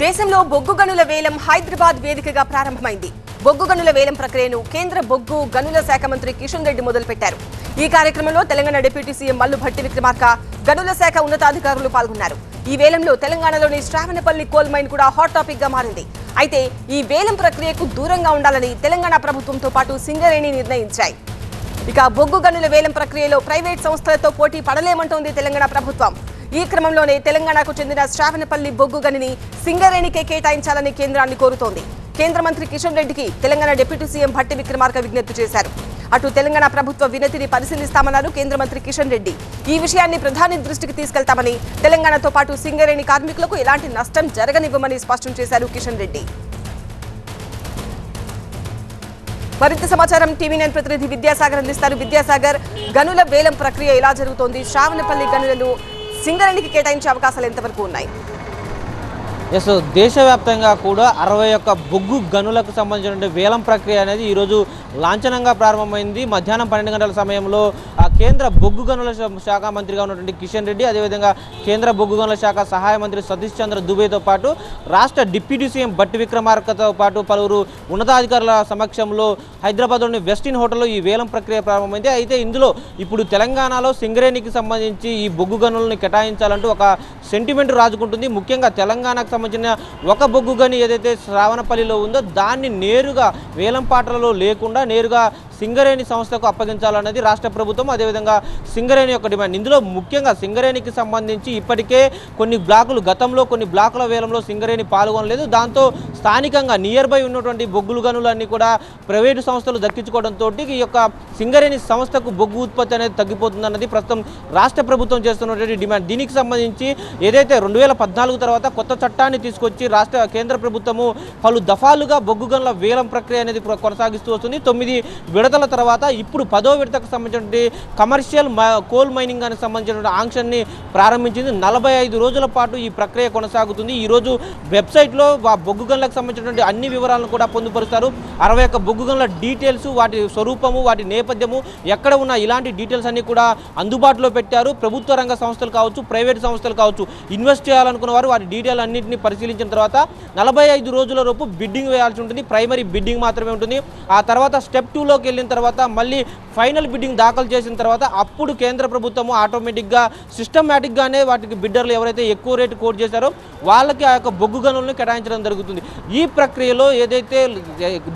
దేశంలో బొగ్గు గనుల వేలం హైదరాబాద్ వేదికగా ప్రారంభమైంది. బొగ్గు గనుల వేలం ప్రక్రియను కేంద్ర బొగ్గు గనుల శాఖ మంత్రి కిషన్ రెడ్డి మొదలుపెట్టారు. ఈ కార్యక్రమంలో తెలంగాణ డిప్యూటీ సీఎం మల్లు భట్టి విక్రమార్క గనుల శాఖ ఉన్నతాధికారులు పాల్గొన్నారు. ఈ వేలంలో తెలంగాణలోని శ్రావణపల్లి కోల్ మైన్ కూడా హాట్ టాపిక్గా మారింది. అయితే ఈ వేలం ప్రక్రియకు దూరంగా ఉండాలని తెలంగాణ ప్రభుత్వంతో పాటు సింగరేణి నిర్ణయించాయి. ఇక బొగ్గు గనుల వేలం ప్రక్రియలో ప్రైవేట్ సంస్థలతో పోటీ పడలేమంటోంది తెలంగాణ ప్రభుత్వం. ఈ క్రమంలోనే తెలంగాణకు చెందిన శ్రావణపల్లి బొగ్గు గనిని సింగరేణికే కేటాయించాలని కేంద్రాన్ని కోరుతోంది. కేంద్ర మంత్రి కిషన్ రెడ్డికి తెలంగాణ డిప్యూటీ సీఎం భట్టి విక్రమార్క విజ్ఞప్తి చేశారు. అటు తెలంగాణ ప్రభుత్వ వినతిని పరిశీలిస్తామన్నారు కేంద్ర మంత్రి కిషన్ రెడ్డి. ఈ విషయాన్ని ప్రధాని దృష్టికి తీసుకెళ్తామని తెలంగాణతో పాటు సింగరేణి కార్మికులకు ఎలాంటి నష్టం జరగనివ్వమని స్పష్టం చేశారు కిషన్ రెడ్డి. మరింత సమాచారం టీవీ నైన్ ప్రతినిధి విద్యాసాగర్ అందిస్తారు. విద్యాసాగర్ గనుల వేలం ప్రక్రియ ఎలా జరుగుతోంది? శ్రావణపల్లి గనులను సింగరేణికి కేటాయించే అవకాశాలు ఎంతవరకు ఉన్నాయి? ఎస్ దేశవ్యాప్తంగా కూడా అరవై ఒక్క బొగ్గు గనులకు సంబంధించిన వేలం ప్రక్రియ అనేది ఈరోజు లాంఛనంగా ప్రారంభమైంది. మధ్యాహ్నం పన్నెండు గంటల సమయంలో ఆ కేంద్ర బొగ్గు గనుల శాఖ మంత్రిగా ఉన్నటువంటి కిషన్ రెడ్డి అదేవిధంగా కేంద్ర బొగ్గు గనుల శాఖ సహాయ మంత్రి సతీష్ చంద్ర దుబేతో పాటు రాష్ట్ర డిప్యూటీ సీఎం బట్టి విక్రమార్కతో పాటు పలువురు ఉన్నతాధికారుల సమక్షంలో హైదరాబాద్లోని వెస్టిన్ హోటల్లో ఈ వేలం ప్రక్రియ ప్రారంభమైంది. అయితే ఇందులో ఇప్పుడు తెలంగాణలో సింగరేణికి సంబంధించి ఈ బొగ్గు గనులను కేటాయించాలంటూ ఒక సెంటిమెంట్ రాజుకుంటుంది. ముఖ్యంగా తెలంగాణకు సంబంధించిన ఒక బొగ్గు గని ఏదైతే శ్రావణపల్లిలో ఉందో దాన్ని నేరుగా వేలంపాటలలో లేకుండా నేరుగా సింగరేణి సంస్థకు అప్పగించాలన్నది రాష్ట్ర ప్రభుత్వం. అదేవిధంగా సింగరేణి యొక్క డిమాండ్. ఇందులో ముఖ్యంగా సింగరేణికి సంబంధించి ఇప్పటికే కొన్ని బ్లాకులు గతంలో కొన్ని బ్లాకుల వేలంలో సింగరేణి పాల్గొనలేదు. దాంతో స్థానికంగా నియర్ బై ఉన్నటువంటి బొగ్గులు గనులన్నీ కూడా ప్రైవేటు సంస్థలు దక్కించుకోవడంతో ఈ యొక్క సింగరేణి సంస్థకు బొగ్గు ఉత్పత్తి అనేది తగ్గిపోతుందన్నది ప్రస్తుతం రాష్ట్ర ప్రభుత్వం చేస్తున్నటువంటి డిమాండ్. దీనికి సంబంధించి ఏదైతే రెండు వేల పద్నాలుగు తర్వాత కొత్త చట్టాన్ని తీసుకొచ్చి రాష్ట్ర కేంద్ర ప్రభుత్వము పలు దఫాలుగా బొగ్గు గనుల వేలం ప్రక్రియ అనేది కొనసాగిస్తూ వస్తుంది. తొమ్మిది విడతల తర్వాత ఇప్పుడు పదో విడతకు సంబంధించినటువంటి కమర్షియల్ మ- కోల్ మైనింగ్ అని సంబంధించినటువంటి ఆంక్షన్ని ప్రారంభించింది. నలభై ఐదు రోజుల పాటు ఈ ప్రక్రియ కొనసాగుతుంది. ఈరోజు వెబ్సైట్లో ఆ బొగ్గు గన్లకు సంబంధించినటువంటి అన్ని వివరాలను కూడా పొందుపరుస్తారు. అరవై ఒక్క బొగ్గు గన్ల డీటెయిల్స్ వాటి స్వరూపము వాటి నేపథ్యము ఎక్కడ ఉన్న ఇలాంటి డీటెయిల్స్ అన్ని కూడా అందుబాటులో పెట్టారు. ప్రభుత్వ రంగ సంస్థలు కావచ్చు ప్రైవేట్ సంస్థలు కావచ్చు ఇన్వెస్ట్ చేయాలనుకున్న వారు వాటి డీటెయిల్ అన్నింటినీ పరిశీలించిన తర్వాత నలభై ఐదు రోజుల లోపు బిడ్డింగ్ వేయాల్సి ఉంటుంది. ప్రైమరీ బిడ్డింగ్ మాత్రమే ఉంటుంది. ఆ తర్వాత స్టెప్ టూలోకి వెళ్ళిన తర్వాత మళ్ళీ ఫైనల్ బిడ్డింగ్ దాఖలు చేసిన తర్వాత అప్పుడు కేంద్ర ప్రభుత్వము ఆటోమేటిక్గా సిస్టమేటిక్గానే వాటికి బిడ్డర్లు ఎవరైతే ఎక్కువ రేటు కోట్ చేశారో వాళ్ళకి ఆ యొక్క బొగ్గు గనులను కేటాయించడం జరుగుతుంది. ఈ ప్రక్రియలో ఏదైతే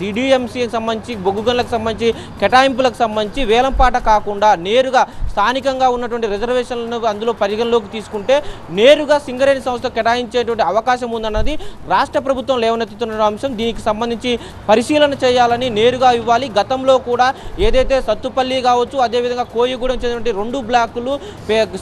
డిడిఎంసీకి సంబంధించి బొగ్గు గనులకు సంబంధించి కేటాయింపులకు సంబంధించి వేలంపాట కాకుండా నేరుగా స్థానికంగా ఉన్నటువంటి రిజర్వేషన్లను అందులో పరిగణలోకి తీసుకుంటే నేరుగా సింగరేణి సంస్థ కేటాయించేటువంటి అవకాశం ఉందన్నది రాష్ట్ర ప్రభుత్వం లేవనెత్తుతున్న అంశం. దీనికి సంబంధించి పరిశీలన చేయాలని నేరుగా ఇవ్వాలి. గతంలో కూడా ఏదైతే సత్తుపల్లి కావచ్చు అదేవిధంగా కోయిగూడెం చెందినటువంటి రెండు బ్లాకులు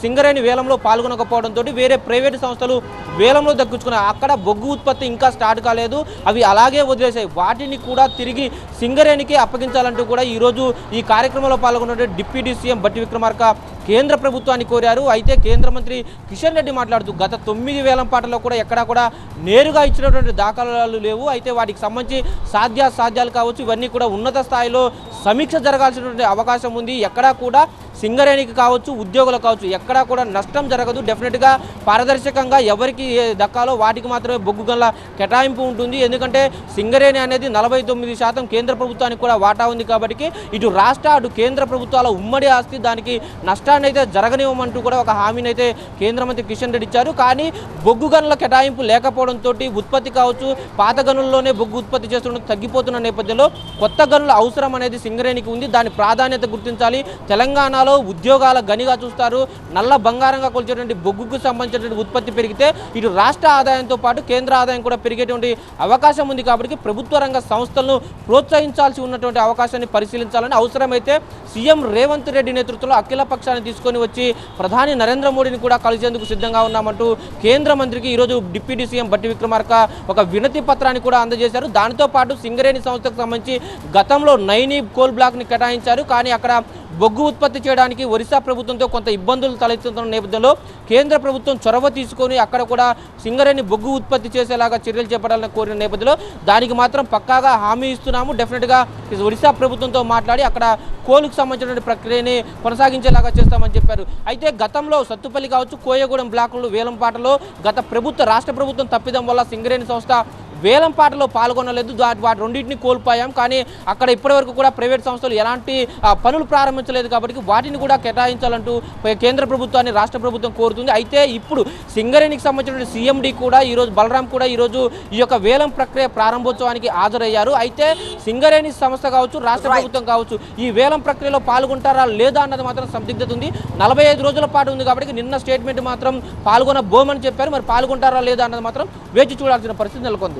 సింగరేణి వేలంలో పాల్గొనకపోవడంతో వేరే ప్రైవేటు సంస్థలు వేలంలో దక్కించుకున్నాయి. అక్కడ బొగ్గు ఉత్పత్తి ఇంకా స్టార్ట్ కాలేదు. అవి అలాగే వదిలేసాయి వాటిని కూడా తిరిగి సింగరేణికి అప్పగించాలంటూ కూడా ఈరోజు ఈ కార్యక్రమంలో పాల్గొన్నటువంటి డిప్యూటీ సీఎం బట్టి విక్రమార్క కేంద్ర ప్రభుత్వాన్ని కోరారు. అయితే కేంద్ర మంత్రి కిషన్ రెడ్డి మాట్లాడుతూ గత తొమ్మిది వేల పాటలో కూడా ఎక్కడా కూడా నేరుగా ఇచ్చినటువంటి దాఖలాలు లేవు. అయితే వాటికి సంబంధించి సాధ్యాసాధ్యాలు కావచ్చు ఇవన్నీ కూడా ఉన్నత స్థాయిలో సమీక్ష జరగాల్సినటువంటి అవకాశం ఉంది. ఎక్కడా కూడా సింగరేణికి కావచ్చు ఉద్యోగులకు కావచ్చు ఎక్కడా కూడా నష్టం జరగదు. డెఫినెట్గా పారదర్శకంగా ఎవరికి దక్కాలో వాటికి మాత్రమే బొగ్గు గల కేటాయింపు ఉంటుంది. ఎందుకంటే సింగరేణి అనేది నలభై తొమ్మిది శాతం కేంద్ర ప్రభుత్వానికి కూడా వాటా ఉంది కాబట్టి ఇటు రాష్ట్ర అటు కేంద్ర ప్రభుత్వాల ఉమ్మడి ఆస్తి దానికి నష్టాన్ని అయితే జరగనివ్వమంటూ కూడా ఒక హామీని అయితే కేంద్ర మంత్రి కిషన్ రెడ్డి ఇచ్చారు. కానీ బొగ్గు గనుల కేటాయింపు లేకపోవడంతో ఉత్పత్తి కావచ్చు పాత గనుల్లోనే బొగ్గు ఉత్పత్తి చేస్తుండడం తగ్గిపోతున్న నేపథ్యంలో కొత్త గనుల అవసరం అనేది సింగరేణికి ఉంది. దాని ప్రాధాన్యత గుర్తించాలి. తెలంగాణలో ఉద్యోగాల గనిగా చూస్తారు. నల్ల బంగారంగా కొలిచేటువంటి బొగ్గుకు సంబంధించినటువంటి ఉత్పత్తి పెరిగితే ఇటు రాష్ట్ర ఆదాయంతో పాటు కేంద్ర ఆదాయం కూడా పెరిగేటువంటి అవకాశం ఉంది కాబట్టి ప్రభుత్వ రంగ సంస్థలను ప్రోత్సహించాల్సి ఉన్నటువంటి అవకాశాన్ని పరిశీలించాలని అవసరమైతే సీఎం రేవంత్ రెడ్డి నేతృత్వంలో అఖిల పక్షాన్ని తీసుకొని వచ్చి ప్రధాని నరేంద్ర మోడీని కూడా కలిసేందుకు సిద్ధంగా ఉన్నామంటూ కేంద్ర మంత్రికి ఈరోజు డిప్యూటీ సీఎం బట్టి విక్రమార్క ఒక వినతి పత్రాన్ని కూడా అందజేశారు. దానితో పాటు సింగరేణి సంస్థకు సంబంధించి గతంలో నైని కోల్ బ్లాక్ని కేటాయించారు. కానీ అక్కడ బొగ్గు ఉత్పత్తి చేయడానికి ఒరిస్సా ప్రభుత్వంతో కొంత ఇబ్బందులు తలెత్తుతున్న నేపథ్యంలో కేంద్ర ప్రభుత్వం చొరవ తీసుకొని అక్కడ కూడా సింగరేణి బొగ్గు ఉత్పత్తి చేసేలాగా చర్యలు చేపట్టాలని కోరిన నేపథ్యంలో దానికి మాత్రం పక్కాగా హామీ ఇస్తున్నాము. డెఫినెట్గా ఒరిస్సా ప్రభుత్వంతో మాట్లాడి అక్కడ కోలుకు సంబంధించిన ప్రక్రియని కొనసాగించేలాగా చేస్తామని చెప్పారు. అయితే గతంలో సత్తుపల్లి కావచ్చు కోయగూడెం బ్లాకులు వేలంపాటలో గత ప్రభుత్వ రాష్ట్ర ప్రభుత్వం తప్పిదం వల్ల సింగరేణి సంస్థ వేలంపాటలో పాల్గొనలేదు. దా- వాటి రెండింటిని కోల్పోయాం. కానీ అక్కడ ఇప్పటివరకు కూడా ప్రైవేట్ సంస్థలు ఎలాంటి పనులు ప్రారంభించలేదు కాబట్టి వాటిని కూడా కేటాయించాలంటూ కేంద్ర ప్రభుత్వాన్ని రాష్ట్ర ప్రభుత్వం కోరుతుంది. అయితే ఇప్పుడు సింగరేణికి సంబంధించిన సీఎండి కూడా ఈరోజు బలరాం కూడా ఈరోజు ఈ యొక్క వేలం ప్రక్రియ ప్రారంభోత్సవానికి హాజరయ్యారు. అయితే సింగరేణి సంస్థ కావచ్చు రాష్ట్ర ప్రభుత్వం కావచ్చు ఈ వేలం ప్రక్రియలో పాల్గొంటారా లేదా అన్నది మాత్రం సందిగ్ధత ఉంది. నలభై ఐదు రోజుల పాటు ఉంది కాబట్టి నిన్న స్టేట్మెంట్ మాత్రం పాల్గొనబోమని చెప్పారు. మరి పాల్గొంటారా లేదా అన్నది మాత్రం వేచి చూడాల్సిన పరిస్థితి నెలకొంది.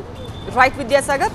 రైట్ విద్యాసాగర్